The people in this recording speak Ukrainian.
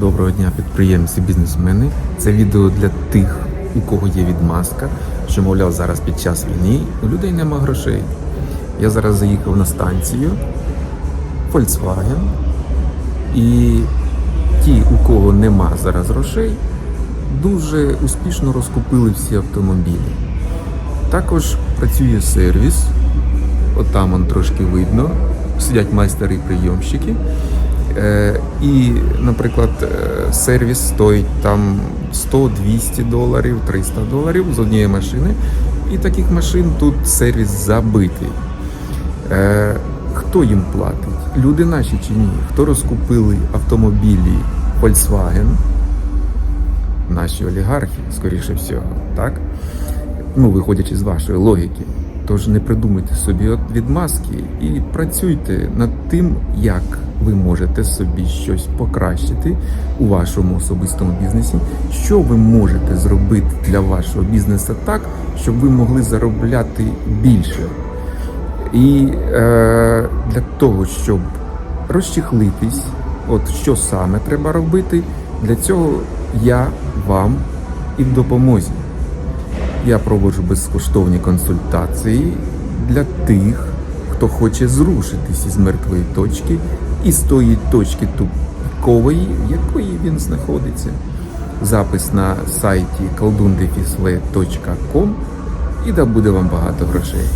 Доброго дня, підприємці, бізнесмени. Це відео для тих, у кого є відмазка, що, мовляв, зараз під час війни у людей нема грошей. Я зараз заїхав на станцію Volkswagen, і ті, у кого нема зараз грошей, дуже успішно розкупили всі автомобілі. Також працює сервіс, отам он трошки видно, сидять майстери і прийомщики. Е, І, наприклад, е, сервіс стоїть там 100-200 доларів, 300 доларів з однієї машини. І таких машин тут сервіс забитий. Е, Хто їм платить? Люди наші чи ні? Хто розкупили автомобілі Volkswagen? Наші олігархи, скоріше всього, так? Ну, виходячи з вашої логіки. Тож не придумуйте собі відмазки і працюйте над тим, як ви можете собі щось покращити у вашому особистому бізнесі, що ви можете зробити для вашого бізнесу так, щоб ви могли заробляти більше. І е, для того, щоб розчехлитись, от що саме треба робити, для цього я вам і в допомозі. Я проводжу безкоштовні консультації для тих, хто хоче зрушитись із мертвої точки і з тої точки тупікової, в якої він знаходиться. Запис на сайті колдундефісле.ком і да буде вам багато грошей.